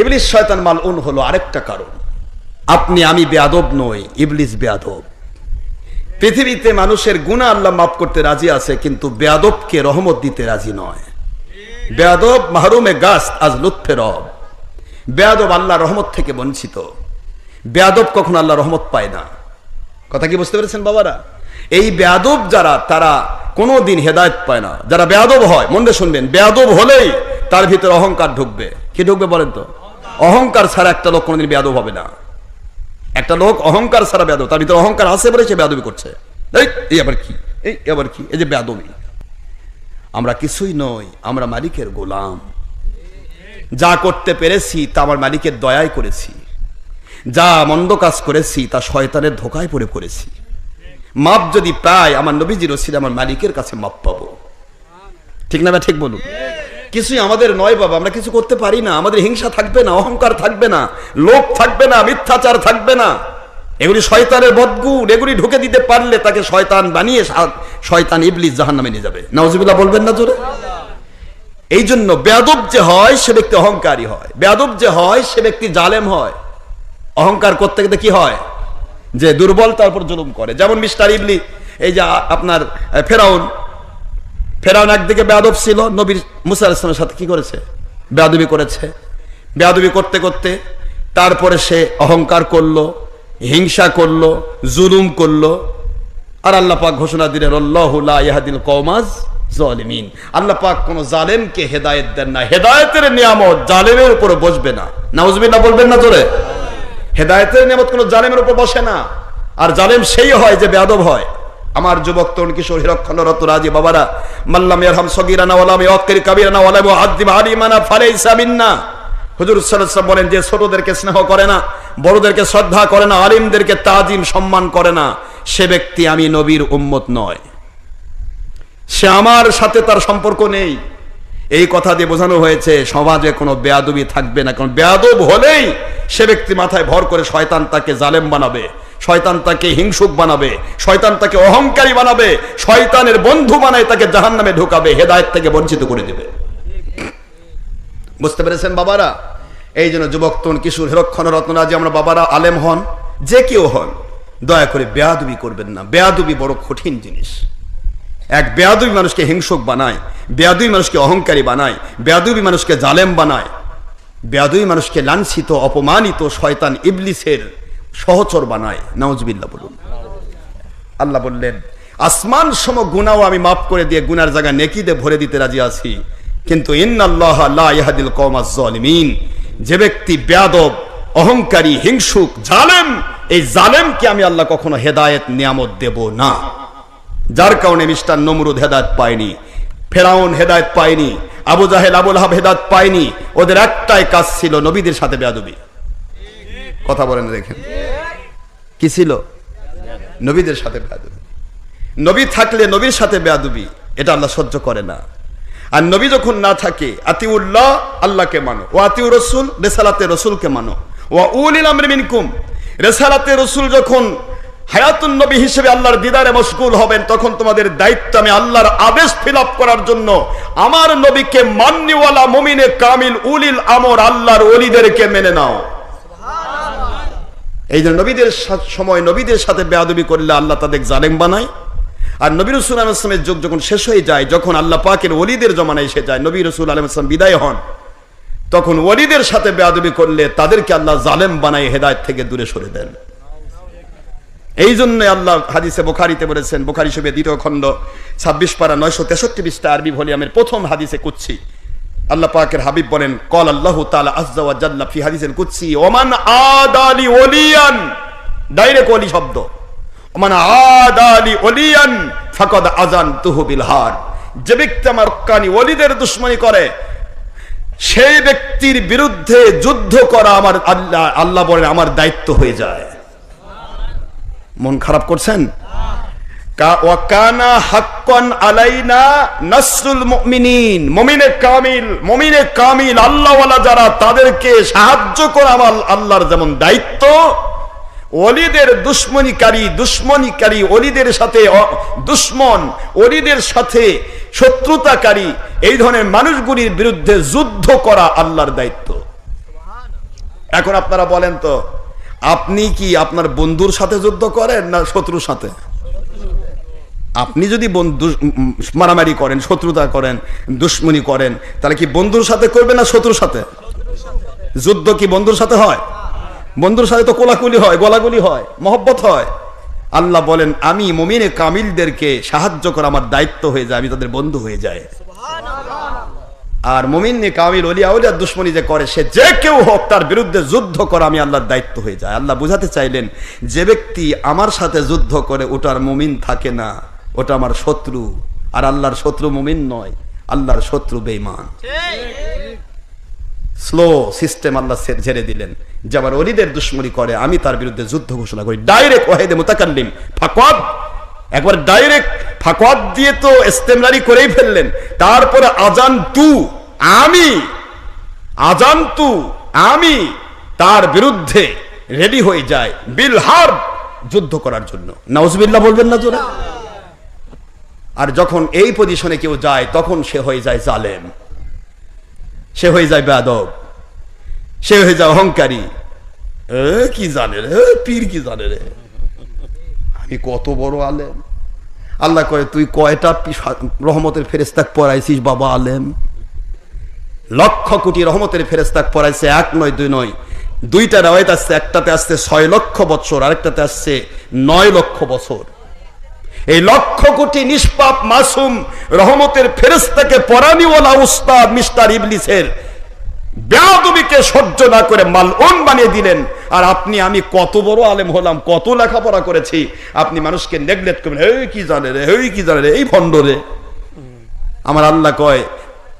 ইবলিস শয়তান মাল উন হলো আরেকটা কারণ। আপনি, আমি বেয়াদব নই, ইবলিস বেয়াদব। পৃথিবীতে মানুষের গুণা আল্লাহ মাফ করতে রাজি আছে, কিন্তু বেয়াদবকে রহমত দিতে রাজি নয়। বেয়াদব মাহরুমে গাছ, আজ লুৎফে রব। বেয়াদব আল্লাহ রহমত থেকে বঞ্চিত। বেয়াদব কখন আল্লাহ রহমত পায় না। কথা কি বুঝতে পেরেছেন বাবারা? এই বেয়াদব যারা, তারা কোনো দিন হেদায়ত পায় না। যারা বেয়াদব হয়, মনে শুনবেন, বেয়াদব হলেই তার ভিতরে অহংকার ঢুকবে। কি ঢুকবে বলেন তো? অহংকার ছাড়া একটা লোক কোনোদিন বেয়াদব হবে না। একটা লোক অহংকার ছাড়া বেয়াদব, তার ভিতরে অহংকার আছে বলে সে বেয়াদবি করছে। এই আবার কি? এই আবার কি? এই যে বেয়াদবি। আমরা কিছুই নই, আমরা মালিকের গোলাম। যা করতে পেরেছি, তা আমার মালিকের দয়ায় করেছি। যা মন্দ কাজ করেছি, তা শয়তানের ধোকায় পড়ে করেছি মাপ যদি পাই, আমার নবীজির ওসিলে আমার মালিকের কাছে মাপ পাবো। ঠিক না ঠিক বলুন? কিছুই আমাদের নয় বাবা, আমরা কিছু করতে পারি না। আমাদের হিংসা থাকবে না, অহংকার থাকবে না, লোভ থাকবে না, মিথ্যাচার থাকবে না। এগুলি শয়তানের বদগুণ, এগুলি ঢুকে দিতে পারলে তাকে শয়তান বানিয়ে শয়তান ইবলিস জাহান নামে নিয়ে যাবে। নাউজুবিল্লাহ বলবেন না জোরে? এই জন্য বেয়াদব যে হয়, সে ব্যক্তি অহংকারী হয়। বেয়াদব যে হয়, সে ব্যক্তি জালেম হয়। অহংকার করতে গেলে কি হয়? যে দুর্বল তার উপর জুলুম করে। যেমন মিস্টার ইবলি, এই যে আপনার ফেরাউন ফেরাউন একদিকে বেয়াদব ছিল, নবীর মুসা ইসলামের সাথে কি করেছে? বেয়াদবি করেছে। বেয়াদবি করতে করতে তারপরে সে অহংকার করল, হিংসা করল, জুলুম করল। আর আল্লাহ পাক ঘোষণা দিলেন ইয়াহদিল কওমাজ জালিমিন। আল্লাহ পাক কোন জালেমকে হেদায়েত দেন না। হেদায়েতের নিয়ামত জালেমের উপরে বসবে না। নাউজুবিল্লাহ বলবেন না জোরে? হেদায়েতের নিয়ামত কোন জালেমের উপর বসে না। আর জালেম সেই হয় যে বেয়াদব হয়। আমার যুবক, তরুণ, কিশোর হিরক্ষণ রত রাজি বাবারা, মাল্লাম ইয়ারহাম, সগীরানা ওয়ালাম ইয়াক্কির কাবীরানা, ওয়ালাম ইউআদ্দিব আলিমানা ফালাইসা মিন্না। হুজুর সাল্লাল্লাহু বলেন, যে ছোটদেরকে স্নেহ করে না, বড়দেরকে শ্রদ্ধা করে না, আলিমদেরকে তাজিম, সম্মান করে না, সে ব্যক্তি আমি নবীর উম্মত নয়। সে আমার সাথে তার সম্পর্ক নেই। এই কথা দিয়ে বোঝানো হয়েছে, সমাজে কোনো বেয়াদবি থাকবে না, কারণ বেয়াদব হলেই সে ব্যক্তি মাথায় ভর করে শয়তান তাকে জালেম বানাবে। শয়তান তাকে হিংসুক বানাবে, শয়তান তাকে অহংকারী বানাবে, শয়তানের বন্ধু বানায় তাকে জাহান নামে ঢোকাবে, হেদায়ত থেকে বঞ্চিত করে দেবে। বুঝতে পেরেছেন বাবারা? এই জন্য যুবক তন কিশোর, হিরক্ষণ রত্না যে আমরা বাবারা আলেম হন, যে কেউ হন, দয়া করে বেয়াদুবি করবেন না। বেয়াদবি বড় কঠিন জিনিস। এক বেয়াদুবি মানুষকে হিংসুক বানায়, বেয়াদুবি মানুষকে অহংকারী বানায়, বেয়াদুবি মানুষকে জালেম বানায়, বেয়াদুবি মানুষকে লাঞ্ছিত, অপমানিত শয়তান ইবলিসের সহচর বানায়। নওয়াজবিল্লাহ বলুন। আল্লাহ বললেন, আসমান সম গুনাও আমি মাফ করে দিয়ে গুনার জায়গা নেকিতে ভরে দিতে রাজি আছি। কিন্তু ইন্নাল্লাহ লা ইয়াহদিল যে ব্যক্তি বেয়াদব, অহংকারী, হিংসুক, জালেম, এই জালেমকে আমি আল্লাহ কখনো হেদায়েত, নিয়ামত দেব না। যার কারণে মিস্টার নমরুদ হেদায়ত পায়নি, ফেরাউন হেদায়ত পায়নি, আবু জাহেল, আবুল হাব হেদায়ত পায়নি। ওদের একটাই কাজ ছিল নবীদের সাথে বেয়াদবি। কথা বলেন দেখেন। কি ছিল? নবীদের সাথে বেয়াদবি। নবী থাকলে নবীর সাথে বেয়াদবি, এটা আল্লাহ সহ্য করে না। আর নবী যখন না থাকে, আতিউল্লাহ আল্লাহকে মানো, ও আতিউর রসুল রেসালাতে রসুলকে মানো, ও উলিল আমরি মিনকুম। রেসালাতে রসুল যখন হায়াতুন নবী হিসেবে আল্লাহর দিদারে মশগুল হবেন, তখন তোমাদের দায়িত্ব আমি আল্লাহর আদেশ ফিল করার জন্য আমার নবীকে মান্যওয়ালা মুমিনে কামিল উলিল আমর আল্লাহর অলিদেরকে মেনে নাও। এই যে নবীদের সময় নবীদের সাথে বেয়াদবি করলে আল্লাহ তাদের জালেম বানায়। আর নবী রসুল আলহামের যুগ যখন শেষ হয়ে যায়, যখন আল্লাহ পাকের ওলিদের জমানায় এসে যায়, নবী রসুল আলহাম বিদায় হন, তখন ওলিদের সাথে বেয়াদবি করলে তাদেরকে আল্লাহ জালেম বানায়, হেদায়ত থেকে দূরে সরে দেন। এই জন্য আল্লাহ হাদিসে বোখারিতে বলেছেন, বোখারি শরীফে দ্বিতীয় খণ্ড, ছাব্বিশ পারা নয়শো তেষট্টি বিশটা আরবি ভলিয়ামের প্রথম হাদিসে কুচ্ছি আল্লাহ পাকের হাবিব বলেন, কল আল্লাহ তাআলা আজ্জা ফি হাদিসিল কুদসি ওমান আদালি ওলিয়ান ডাইরেক্ট ওলি শব্দ। ওমান আদালি ওলিয়ান, ফাকাদ আজান তুহু বিল হার যে ব্যক্তি আমার কানি ওলিদের দুশ্মনী করে, সেই ব্যক্তির বিরুদ্ধে যুদ্ধ করা আমার আল্লাহ আল্লাহ বলেন আমার দায়িত্ব হয়ে যায়। মন খারাপ করছেন? যারা তাদেরকে সাহায্য করা আল্লাহর যেমন দায়িত্ব অলিদের দুশ্মনীকারী দুশ্মনীকারী অলিদের সাথে দুশ্মন অলিদের সাথে শত্রুতাকারী, এই ধরনের মানুষগুলির বিরুদ্ধে যুদ্ধ করা আল্লাহর দায়িত্ব। এখন আপনারা বলেন তো, আপনি কি আপনার বন্ধুর সাথে যুদ্ধ করেন না শত্রুর সাথে? আপনি যদি বন্ধু মারামারি করেন, শত্রুতা করেন, দুশ্মনী করেন, তাহলে কি বন্ধুর সাথে করবেন না শত্রুর সাথে? যুদ্ধ কি বন্ধুর সাথে হয়? বন্ধুর সাথে তো কোলাকুলি হয়, গলাগুলি হয়, মহব্বত হয়। আল্লাহ বলেন, আমি মমিনে কামিলদেরকে সাহায্য করা আমার দায়িত্ব হয়ে যায়, আমি তাদের বন্ধু হয়ে যায় আর মমিন কামিল অলিয়া উলিয়া দুশ্মনী যে করে, সে যে কেউ হোক, তার বিরুদ্ধে যুদ্ধ করা আমি আল্লাহর দায়িত্ব হয়ে যায় আল্লাহ বুঝাতে চাইলেন, যে ব্যক্তি আমার সাথে যুদ্ধ করে, ওটার মমিন থাকে না। ওটা আমার শত্রু। আর আল্লাহর শত্রু মুমিন নয়, আল্লাহর শত্রু বেঈমান। স্লো সিস্টেম আল্লাহ ঝেড়ে দিলেন। যে আমার অলিদের দুশ্মনী করে, আমি তার বিরুদ্ধে যুদ্ধ ঘোষণা করি। ডাইরেক্ট ওয়াহেদে মুতাকাল্লিম, ফাকওয়াদ। একবার ডাইরেক্ট ফাকওয়াদ দিয়ে তো ইস্তেমরারি করেই ফেললেন। তারপরে আজান তু, আমি। আজান তু, আমি। তার বিরুদ্ধে রেডি হয়ে যায় বিলহার যুদ্ধ করার জন্য। নাউজবিল্লাহ বলবেন না জোরে? আর যখন এই পজিশনে কেউ যায়, তখন সে হয়ে যায় জালেম। সে হয়ে যায় বেয়াদব। সে হয়ে যায় অহংকারী। কি জানে রে? পীর কি জানে রে? আমি কত বড় আলেম। আল্লাহ কয়, তুই কয়টা রহমতের ফেরেস্তাক পড়াইছিস বাবা আলেম? লক্ষ কোটি রহমতের ফেরেস্তাক পড়াইছে এক নয়, দুই নয়। দুইটা রাওয়ায়ত আসছে, একটাতে আসছে ছয় লক্ষ বছর আরেকটাতে আসছে নয় লক্ষ বছর। এই লক্ষ কোটি নিষ্পাপ মাসুম রহমতের ফেরেস্তাকে পরানিওয়ালা উস্তাদ মিস্টার ইবলিসের বেয়াদবিকে সহ্য না করে মালউন বানিয়ে দিলেন। আর আপনি, আমি কত বড় আলেম হলাম, কত লেখাপড়া করেছি। আপনি মানুষকে নেগলেক্ট করবেন, এই কি জানে রে, এই কি জানে রে, এই ভণ্ড রে। আমার আল্লাহ কয়,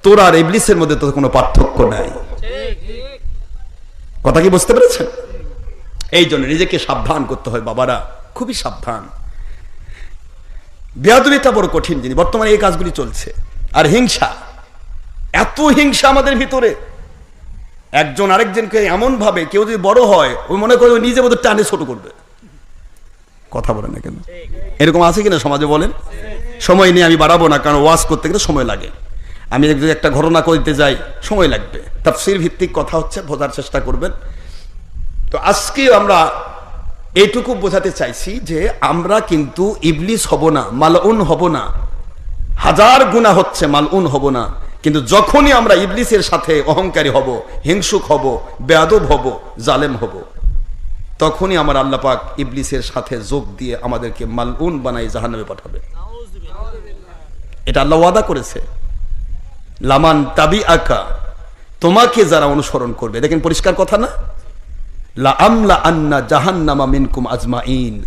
তোর আর ইবলিসের মধ্যে তো কোনো পার্থক্য নাই। কথা কি বুঝতে পেরেছেন? এই জন্য নিজেকে সাবধান করতে হয় বাবারা, খুবই সাবধান। বেয়াদবিটা বড় কঠিন জিনিস। বর্তমানে এই কাজগুলি চলছে। আর হিংসা। এত হিংসা আমাদের ভিতরে। একজন আরেকজনকে এমন ভাবে কেউ যদি বড় হয়, ওই মনে করে নিজে বোধ টানে ছোট করবে। কথা বলে না কেন? এরকম আছে কিনা সমাজে বলেন? সময় নিয়ে আমি বাড়াবো না, কারণ ওয়াজ করতে গেলে সময় লাগে। আমি যদি একটা ঘটনা করতে যাই, সময় লাগবে। তাফসির ভিত্তিক কথা হচ্ছে, বোঝার চেষ্টা করবেন। তো আজকে আমরা এইটুকু বোঝাতে চাইছি যে আমরা কিন্তু ইবলিস হব না, মালউন হব না। হাজার গুণা হচ্ছে মালউন হব না। কিন্তু যখনই আমরা ইবলিসের সাথে অহংকারী হব, হিংসুক হব, বেয়াদব হব, জালেম হব, তখনই আমার আল্লাহ পাক ইবলিসের সাথে যোগ দিয়ে আমাদেরকে মালউন বানাই জাহান্নামে পাঠাবে। এটা আল্লাহ ওয়াদা করেছে। লামান তাবি আকা তোমাকে যারা অনুসরণ করবে, দেখেন পরিষ্কার কথা না? লা আমলা আন্না জাহান্নামা মিনকুম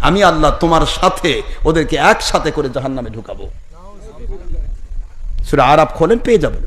আমি আল্লাহ তোমার সাথে, ওদেরকে একসাথে করে জাহান্নামে ঢুকাবো। সুরা আরব খোলেন, পেয়ে যাবেন